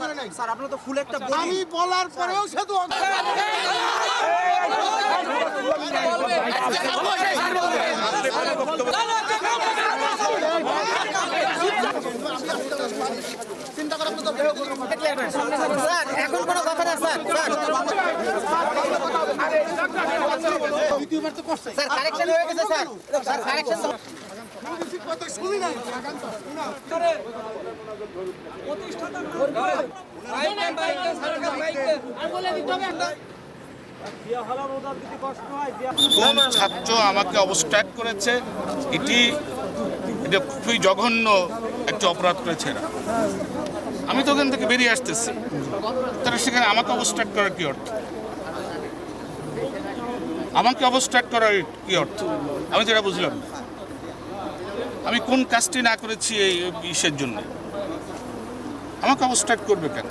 পারে নাই স্যার আপনার তো ফুল একটা আমি বলার পরেও সে তো চিন্তা স্যার এখন কোনো কথা না স্যার স্যার কারেকশন হয়ে গেছে স্যার স্যার কারেকশন কোন ছাত্র আমাকে অবস্ট্রাক্ট করেছে? এটি এটা খুবই জঘন্য একটা অপরাধ করেছে এরা। আমি তো ওখান থেকে বেরিয়ে আসতেছি। তারা সেখানে আমাকে অবস্ট্রাক্ট করার কি অর্থ? আমাকে অবস্ট্রাক্ট করার কি অর্থ? আমি তো এটা বুঝলাম আমি কোন কাজটি না করেছি এই ইসের জন্য? আমাকে অবস্ট্রাক্ট করবে কেন?